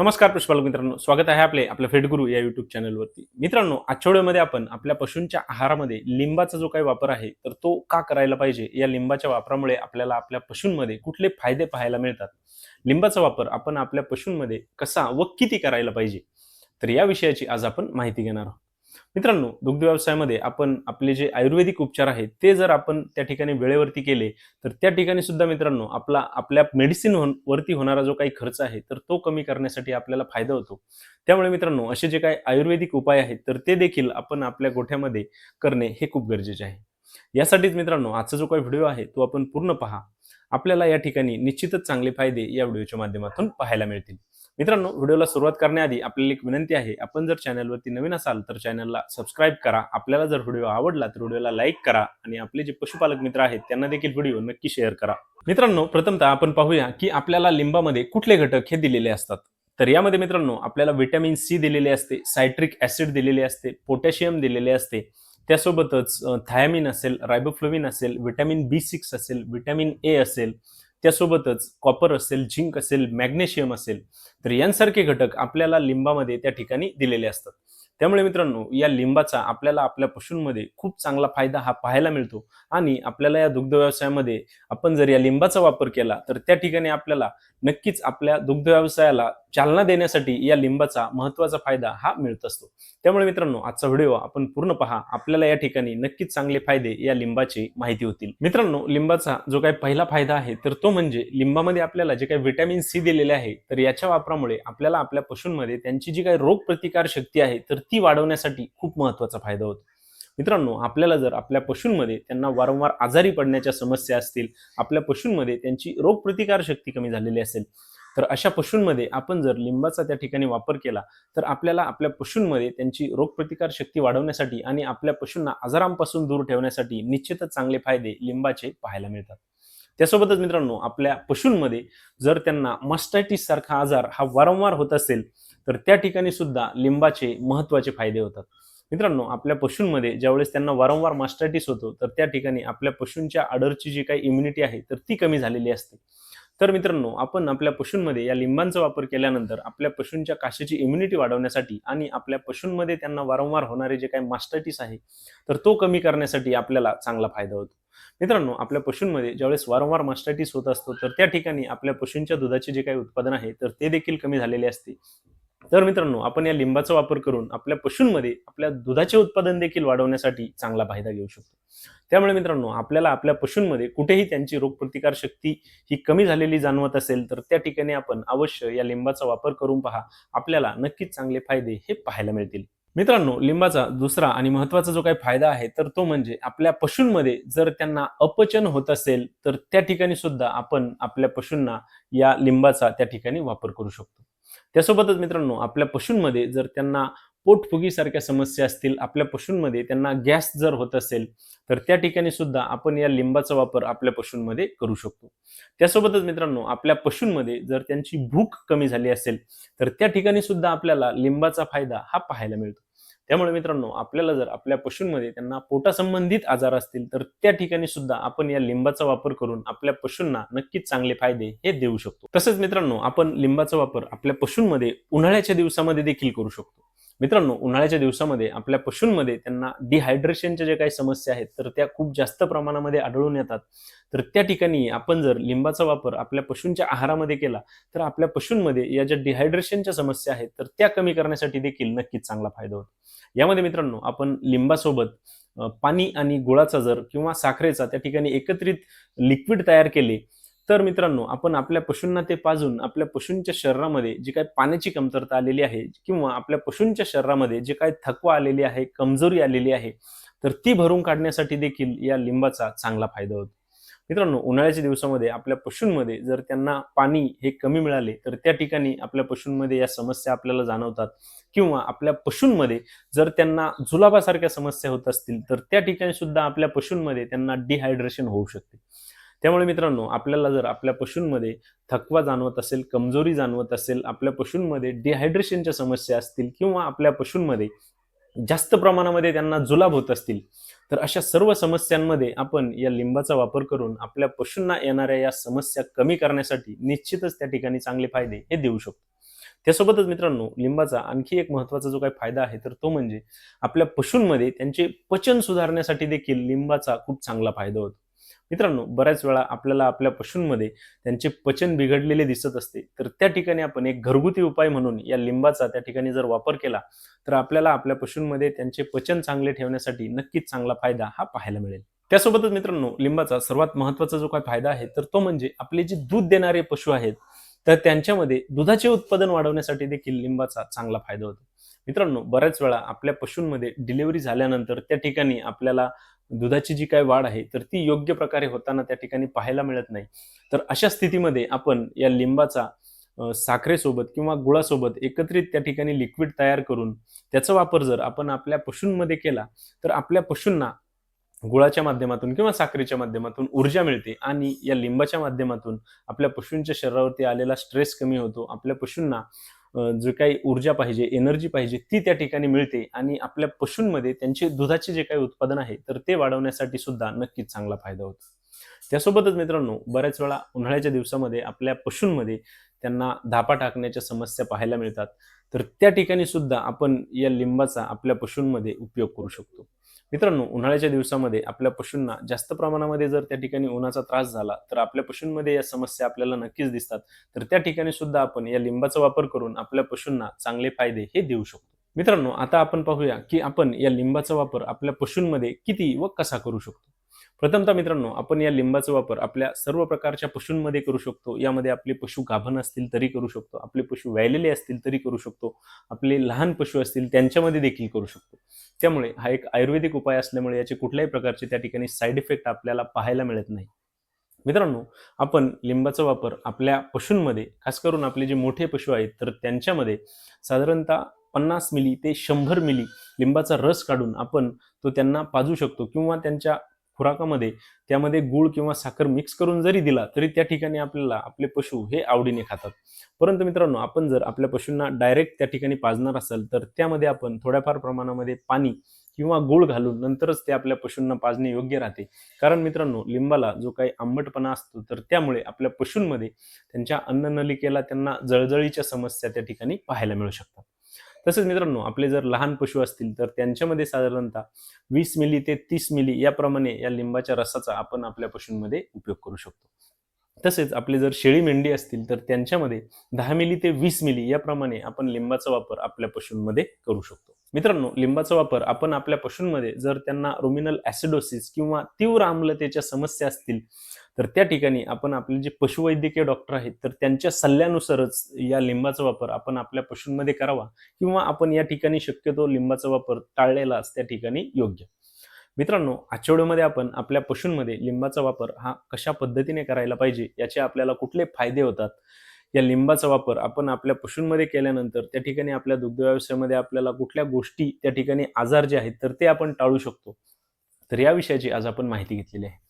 नमस्कार पुष्पालक मित्रांनो स्वागत आहे आपले आपल्या फेडगुरू या युट्यूब चॅनलवरती मित्रांनो आजच्या व्हिडिओमध्ये आपण आपल्या पशूंच्या आहारामध्ये लिंबाचा जो काही वापर आहे तर तो का करायला पाहिजे? या लिंबाच्या वापरामुळे आपल्याला आपल्या पशूंमध्ये कुठले फायदे पाहायला मिळतात? लिंबाचा वापर आपण आपल्या पशूंमध्ये कसा व किती करायला पाहिजे? तर या विषयाची आज आपण माहिती घेणार आहोत. मित्रांनो दुग्ध व्यवसायामध्ये आपण आपले जे आयुर्वेदिक उपचार आहेत ते जर आपण त्या ठिकाणी वेळेवरती केले तर त्या ठिकाणी सुद्धा मित्रांनो आपला आपल्या मेडिसिन वरती होणारा जो काही खर्च आहे तर तो कमी करण्यासाठी आपल्याला फायदा होतो. त्यामुळे मित्रांनो असे जे काही आयुर्वेदिक उपाय आहेत तर ते देखील आपण आपल्या गोठ्यामध्ये करणे हे खूप गरजेचे आहे. यासाठीच मित्रांनो आजचा जो काही व्हिडिओ आहे तो आपण पूर्ण पहा. आपल्याला या ठिकाणी निश्चितच चांगले फायदे या व्हिडिओच्या माध्यमातून पाहायला मिळतील. मित्रांनो व्हिडिओला सुरुवात करण्याआधी आपल्याला एक विनंती आहे आपण जर चॅनलवरती नवीन असाल तर चॅनलला सबस्क्राईब करा. आपल्याला जर व्हिडिओ आवडला तर व्हिडिओला लाईक करा आणि आपले जे पशुपालक मित्र आहेत त्यांना देखील व्हिडिओ नक्की शेअर करा. मित्रांनो प्रथमतः आपण पाहूया की आपल्याला लिंबामध्ये कुठले घटक हे दिलेले असतात? तर यामध्ये मित्रांनो आपल्याला व्हिटॅमिन सी दिलेले असते सायट्रिक ऍसिड दिलेले असते पोटॅशियम दिलेले असते त्यासोबतच थायामिन असेल रायबोफ्लोविन असेल व्हिटॅमिन बी सिक्स असेल व्हिटॅमिन ए असेल त्यासोबतच कॉपर असेल झिंक असेल मॅग्नेशियम असेल तर यांसारखे घटक आपल्याला लिंबामध्ये त्या ठिकाणी दिलेले असतात. त्यामुळे मित्रांनो या लिंबाचा आपल्याला आपल्या पशूंमध्ये खूप चांगला फायदा हा पाहायला मिळतो आणि आपल्याला या दुग्ध व्यवसायामध्ये आपण जर या लिंबाचा वापर केला तर त्या ठिकाणी आपल्याला नक्कीच आपल्या दुग्ध व्यवसायाला चालना देण्यासाठी या लिंबाचा महत्त्वाचा फायदा हा मिळत असतो. त्यामुळे मित्रांनो आजचा व्हिडिओ आपण पूर्ण पहा. आपल्याला या ठिकाणी नक्कीच चांगले फायदे या लिंबाची माहिती होतील. मित्रांनो लिंबाचा जो काही पहिला फायदा आहे तर तो म्हणजे लिंबामध्ये आपल्याला जे काही व्हिटॅमिन सी दिलेले आहे तर याच्या वापरामुळे आपल्याला आपल्या पशूंमध्ये त्यांची जी काही रोगप्रतिकार शक्ती आहे तर ती वाढवण्यासाठी खूप महत्त्वाचा फायदा होतो. मित्रांनो आपल्याला जर आपल्या पशूंमध्ये त्यांना वारंवार आजारी पडण्याच्या समस्या असतील आपल्या पशूंमध्ये त्यांची रोगप्रतिकार शक्ती कमी झालेली असेल तर अशा पशूंमध्ये आपण जर लिंबाचा त्या ठिकाणी वापर केला तर आपल्याला आपल्या पशूंमध्ये त्यांची रोगप्रतिकार शक्ती वाढवण्यासाठी आणि आपल्या पशूंना आजारांपासून दूर ठेवण्यासाठी निश्चितच चांगले फायदे लिंबाचे पाहायला मिळतात. त्यासोबतच मित्रांनो आपल्या पशूंमध्ये जर त्यांना मस्टायटिस सारखा आजार हा वारंवार होत असेल तर त्या ठिकाणी सुद्धा लिंबाचे महत्त्वाचे फायदे होतात. मित्रांनो आपल्या पशूंमध्ये ज्यावेळेस त्यांना वारंवार मास्टायटिस होतो तर त्या ठिकाणी आपल्या पशूंच्या आडरची जी काही इम्युनिटी आहे तर ती कमी झालेली असते. तर मित्रांनो आपण आपल्या पशूंमध्ये या लिंबांचा वापर केल्यानंतर आपल्या पशूंच्या काशीची इम्युनिटी वाढवण्यासाठी आणि आपल्या पशूंमध्ये त्यांना वारंवार होणारे जे काही मास्टायटिस आहे तर तो कमी करण्यासाठी आपल्याला चांगला फायदा होतो. मित्रांनो आपल्या पशूंमध्ये ज्यावेळेस वारंवार मास्टायटिस होत असतो तर त्या ठिकाणी आपल्या पशूंच्या दुधाचे जे काही उत्पादन आहे तर ते देखील कमी झालेले असते. तर मित्रांनो आपण या लिंबाचा वापर करून आपल्या पशूंमध्ये आपल्या दुधाचे उत्पादन देखील वाढवण्यासाठी चांगला फायदा घेऊ शकतो. त्यामुळे मित्रांनो आपल्याला आपल्या पशूंमध्ये कुठेही त्यांची रोगप्रतिकार शक्ती ही कमी झालेली जाणवत असेल तर त्या ठिकाणी आपण अवश्य या लिंबाचा वापर करून पहा. आपल्याला नक्कीच चांगले फायदे हे पाहायला मिळतील. मित्रांनो लिंबाचा दुसरा आणि महत्त्वाचा जो काही फायदा आहे तर तो म्हणजे आपल्या पशूंमध्ये जर त्यांना अपचन होत असेल तर त्या ठिकाणी सुद्धा आपण आपल्या पशूंना या लिंबाचा त्या ठिकाणी वापर करू शकतो. त्यासोबतच मित्रांनो आपल्या पशूंमध्ये जर त्यांना पोटफुगीसारख्या समस्या असतील आपल्या पशूंमध्ये त्यांना गॅस जर होत असेल तर त्या ठिकाणी सुद्धा आपण या लिंबाचा वापर आपल्या पशूंमध्ये करू शकतो. त्यासोबतच मित्रांनो आपल्या पशूंमध्ये जर त्यांची भूक कमी झाली असेल तर त्या ठिकाणी सुद्धा आपल्याला लिंबाचा फायदा हा पाहायला मिळतो. त्यामुळे मित्रांनो आपल्याला जर आपल्या पशूंमध्ये त्यांना पोटासंबंधित आजार असतील तर त्या ठिकाणी सुद्धा आपण या लिंबाचा वापर करून आपल्या पशूंना नक्कीच चांगले फायदे हे देऊ शकतो. तसेच मित्रांनो आपण लिंबाचा वापर आपल्या पशूंमध्ये उन्हाळ्याच्या दिवसामध्ये देखील करू शकतो. मित्रांनो उन्हाळ्याच्या दिवसामध्ये आपल्या पशूंमध्ये त्यांना डिहायड्रेशनच्या ज्या काही समस्या आहेत तर त्या खूप जास्त प्रमाणामध्ये आढळून येतात. तर त्या ठिकाणी आपण जर लिंबाचा वापर आपल्या पशूंच्या आहारामध्ये केला तर आपल्या पशूंमध्ये या ज्या डिहायड्रेशनच्या समस्या आहेत तर त्या कमी करण्यासाठी देखील नक्कीच चांगला फायदा होतो. यामध्ये मित्रांनो आपण लिंबासोबत पाणी आणि गुळाचा जर किंवा साखरेचा त्या ठिकाणी एकत्रित लिक्विड तयार केले तर मित्रांनो आपण आपल्या पशूंना ते पाजून आपल्या पशूंच्या शरीरामध्ये जी काही पाण्याची कमतरता आलेली आहे किंवा आपल्या पशूंच्या शरीरामध्ये जे काही थकवा आलेली आहे कमजोरी आलेली आहे तर ती भरून काढण्यासाठी देखील या लिंबाचा चांगला फायदा होतो. मित्रांनो उन्हाळ्याच्या दिवसामध्ये आपल्या पशूंमध्ये जर त्यांना पाणी हे कमी मिळाले तर त्या ठिकाणी आपल्या पशूंमध्ये या समस्या आपल्याला जाणवतात. किंवा आपल्या पशूंमध्ये जर त्यांना जुलाबासारख्या समस्या होत असतील तर त्या ठिकाणी सुद्धा आपल्या पशूंमध्ये त्यांना डिहायड्रेशन होऊ शकते. त्यामुळे मित्रांनो आपल्याला जर आपल्या पशूंमध्ये थकवा जाणवत असेल कमजोरी जाणवत असेल आपल्या पशूंमध्ये डिहायड्रेशनच्या समस्या असतील किंवा आपल्या पशूंमध्ये जास्त प्रमाणामध्ये त्यांना जुलाब होत असतील तर अशा सर्व समस्यांमध्ये आपण या लिंबाचा वापर करून आपल्या पशूंना येणाऱ्या या समस्या कमी करण्यासाठी निश्चितच त्या ठिकाणी चांगले फायदे हे देऊ शकतो. त्यासोबतच मित्रांनो लिंबाचा आणखी एक महत्त्वाचा जो काही फायदा आहे तर तो म्हणजे आपल्या पशूंमध्ये त्यांचे पचन सुधारण्यासाठी देखील लिंबाचा खूप चांगला फायदा होतो. मित्रांनो बऱ्याच वेळा आपल्याला आपल्या पशूंमध्ये त्यांचे पचन बिघडलेले दिसत असते. तर त्या ठिकाणी आपण एक घरगुती उपाय म्हणून या लिंबाचा त्या ठिकाणी जर वापर केला तर आपल्याला आपल्या पशूंमध्ये त्यांचे पचन चांगले ठेवण्यासाठी नक्कीच चांगला फायदा हा पाहायला मिळेल. त्यासोबतच मित्रांनो लिंबाचा सर्वात महत्त्वाचा जो काय फायदा आहे तर तो म्हणजे आपले जे दूध देणारे पशु आहेत तर त्यांच्यामध्ये दुधाचे उत्पादन वाढवण्यासाठी देखील लिंबाचा चांगला फायदा होतो. मित्रांनो बऱ्याच वेळा आपल्या पशूंमध्ये डिलिव्हरी झाल्यानंतर त्या ठिकाणी आपल्याला दुधाची जी काय वाढ आहे तर ती योग्य प्रकारे होताना त्या ठिकाणी पाहायला मिळत नाही. तर अशा स्थितीमध्ये आपण या लिंबाचा साखरेसोबत किंवा गुळासोबत एकत्रित त्या ठिकाणी लिक्विड तयार करून त्याचा वापर जर आपण आपल्या पशूंमध्ये केला तर आपल्या पशूंना गुळाच्या माध्यमातून किंवा साखरेच्या माध्यमातून ऊर्जा मिळते आणि या लिंबाच्या माध्यमातून आपल्या पशूंच्या शरीरावरती आलेला स्ट्रेस कमी होतो. आपल्या पशूंना जे काही ऊर्जा पाहिजे एनर्जी पाहिजे ती त्या ठिकाणी मिळते आणि आपल्या पशूंमध्ये त्यांचे दुधाचे जे काही उत्पादन आहे तर ते वाढवण्यासाठी सुद्धा नक्कीच चांगला फायदा होतो. त्यासोबतच मित्रांनो बऱ्याच वेळा उन्हाळ्याच्या दिवसामध्ये आपल्या पशूंमध्ये त्यांना धापा टाकण्याच्या समस्या पाहायला मिळतात. तर त्या ठिकाणी सुद्धा आपण या लिंबाचा आपल्या पशूंमध्ये उपयोग करू शकतो. मित्रांनो उन्हाळ्याच्या दिवसामध्ये आपल्या पशूंना जास्त प्रमाणामध्ये जर त्या ठिकाणी उन्हाचा त्रास झाला तर आपल्या पशूंमध्ये या समस्या आपल्याला नक्कीच दिसतात. तर त्या ठिकाणी सुद्धा आपण या लिंबाचा वापर करून आपल्या पशूंना चांगले फायदे हे देऊ शकतो. मित्रांनो आता आपण पाहूया की आपण या लिंबाचा वापर आपल्या पशूंमध्ये किती व कसा करू शकतो? प्रथमतः मित्रांनो आपण या लिंबाचा वापर आपल्या सर्व प्रकारच्या पशूंमध्ये करू शकतो. यामध्ये आपले पशु गाभण असतील तरी करू शकतो. आपले पशु व्यायलेले असतील तरी करू शकतो. आपले लहान पशु असतील त्यांच्यामध्ये देखील करू शकतो. त्यामुळे हा एक आयुर्वेदिक उपाय असल्यामुळे याचे कुठल्याही प्रकारचे त्या ठिकाणी साईड इफेक्ट आपल्याला पाहायला मिळत नाही. मित्रांनो आपण लिंबाचा वापर आपल्या पशूंमध्ये खास करून आपले जे मोठे पशु आहेत तर त्यांच्यामध्ये साधारणतः पन्नास मिली ते शंभर मिली लिंबाचा रस काढून आपण तो त्यांना पाजू शकतो किंवा त्यांच्या खुराकामध्ये त्यामध्ये गुळ किंवा साखर मिक्स करून जरी दिला तरी त्या ठिकाणी आपल्याला आपले पशु हे आवडीने खातात. परंतु मित्रांनो आपण जर आपल्या पशूंना डायरेक्ट त्या ठिकाणी पाजणार असाल तर त्यामध्ये आपण थोड्याफार प्रमाणामध्ये पाणी किंवा गुळ घालून नंतरच ते आपल्या पशूंना पाजणे योग्य राहते. कारण मित्रांनो लिंबाला जो काही आंबटपणा असतो तर त्यामुळे आपल्या पशूंमध्ये त्यांच्या अन्ननलिकेला त्यांना जळजळीच्या समस्या त्या ठिकाणी पाहायला मिळू शकतात. तसेच मित्रांनो आपले जर लहान पशु असतील तर त्यांच्यामध्ये साधारणतः वीस मिली ते तीस मिली याप्रमाणे या लिंबाच्या रसाचा आपण आपल्या पशूंमध्ये उपयोग करू शकतो. तसेच आपले जर शेळी मेंढी असतील तर त्यांच्यामध्ये दहा मिली ते वीस मिली याप्रमाणे आपण लिंबाचा वापर आपल्या पशूंमध्ये करू शकतो. मित्रांनो लिंबाचा वापर आपण आपल्या पशूंमध्ये जर त्यांना रुमिनल ऍसिडोसिस किंवा तीव्र आम्लतेच्या समस्या असतील तर त्या ठिकाणी आपण आपले जे पशुवैद्यकीय डॉक्टर आहेत तर त्यांच्या सल्ल्यानुसारच या लिंबाचा वापर आपण आपल्या पशूंमध्ये करावा किंवा आपण या ठिकाणी शक्यतो लिंबाचा वापर टाळलेलाच त्या ठिकाणी योग्य. मित्रांनो आठवड्यामध्ये आपण आपल्या पशूंमध्ये लिंबाचा वापर हा कशा पद्धतीने करायला पाहिजे याचे आपल्याला कुठले फायदे होतात? या लिंबाचा वापर आपण आपल्या पशूंमध्ये केल्यानंतर त्या ठिकाणी आपल्या दुग्ध व्यवसायामध्ये आपल्याला कुठल्या गोष्टी त्या ठिकाणी आजार जे आहेत तर ते आपण टाळू शकतो. तर या विषयाची आज आपण माहिती घेतलेली आहे.